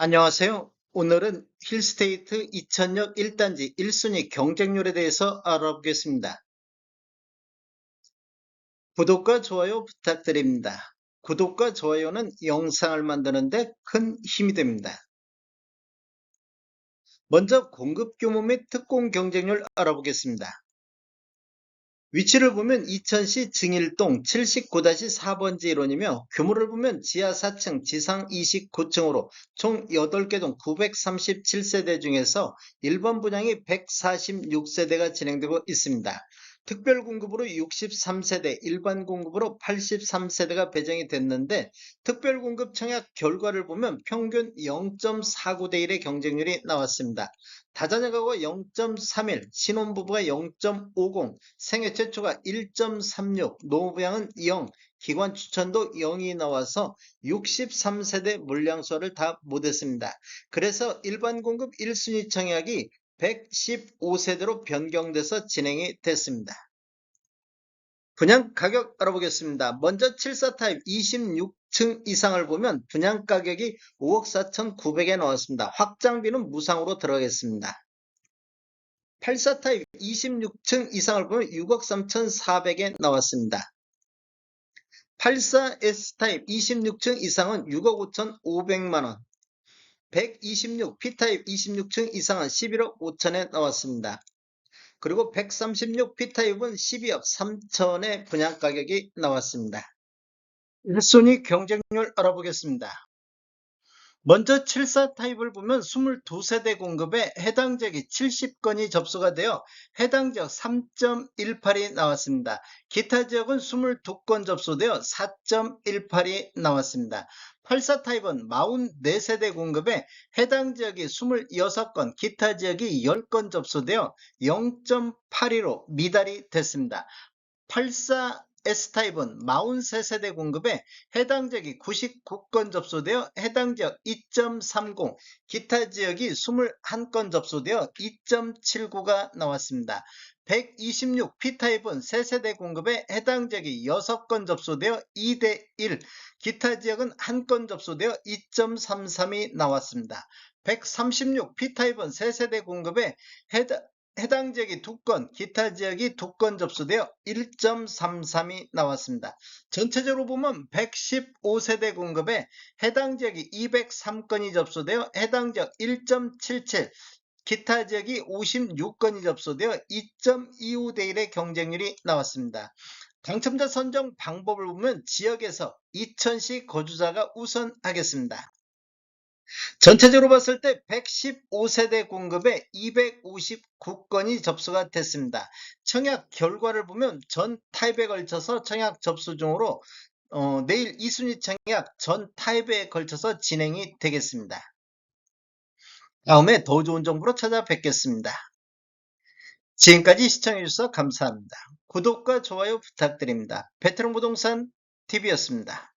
안녕하세요. 오늘은 힐스테이트 2000역 1단지 1순위 경쟁률에 대해서 알아보겠습니다. 구독과 좋아요 부탁드립니다. 구독과 좋아요는 영상을 만드는데 큰 힘이 됩니다. 먼저 공급 규모 및 특공 경쟁률 알아보겠습니다. 위치를 보면 이천시 증일동 79-4번지 1원이며 규모를 보면 지하 4층, 지상 29층으로 총 8개 동 937세대 중에서 일반 분양이 146세대가 진행되고 있습니다. 특별 공급으로 63세대, 일반 공급으로 83세대가 배정이 됐는데 특별 공급 청약 결과를 보면 평균 0.49대 1의 경쟁률이 나왔습니다. 다자녀 가구가 0.31, 신혼부부가 0.50, 생애 최초가 1.36, 노부양은 0, 기관 추천도 0이 나와서 63세대 물량수를 다 못했습니다. 그래서 일반 공급 1순위 청약이 115세대로 변경돼서 진행이 됐습니다. 분양 가격 알아보겠습니다. 먼저 74 타입 26층 이상을 보면 분양 가격이 5억 4,900에 나왔습니다. 확장비는 무상으로 들어가겠습니다. 84 타입 26층 이상을 보면 6억 3,400에 나왔습니다. 84S 타입 26층 이상은 6억 5,500만원, 126 P타입 26층 이상은 11억 5천에 나왔습니다. 그리고 136 P타입은 12억 3천의 분양 가격이 나왔습니다. 1순위 경쟁률 알아보겠습니다. 먼저 74 타입을 보면 22세대 공급에 해당 지역이 70건이 접수가 되어 해당 지역 3.18이 나왔습니다. 기타 지역은 22건 접수되어 4.18이 나왔습니다. 84 타입은 44세대 공급에 해당 지역이 26건, 기타 지역이 10건 접수되어 0.82로 미달이 됐습니다. 84 S타입은 43세대 공급에 해당 지역이 99건 접수되어 해당 지역 2.30, 기타 지역이 21건 접수되어 2.79가 나왔습니다. 126 P타입은 3세대 공급에 해당 지역이 6건 접수되어 2대 1, 기타 지역은 1건 접수되어 2.33이 나왔습니다. 136 P타입은 3세대 공급에 해당, 해당 지역이 2건, 기타 지역이 2건 접수되어 1.33이 나왔습니다. 전체적으로 보면 115세대 공급에 해당 지역이 203건이 접수되어 해당 지역 1.77, 기타 지역이 56건이 접수되어 2.25대 1의 경쟁률이 나왔습니다. 당첨자 선정 방법을 보면 지역에서 2000시 거주자가 우선하겠습니다. 전체적으로 봤을 때 115세대 공급에 259건이 접수가 됐습니다. 청약 결과를 보면 전 타입에 걸쳐서 청약 접수 중으로 어, 내일 2순위 청약 전 타입에 걸쳐서 진행이 되겠습니다. 다음에 더 좋은 정보로 찾아뵙겠습니다. 지금까지 시청해주셔서 감사합니다. 구독과 좋아요 부탁드립니다. 베테랑 부동산 TV였습니다.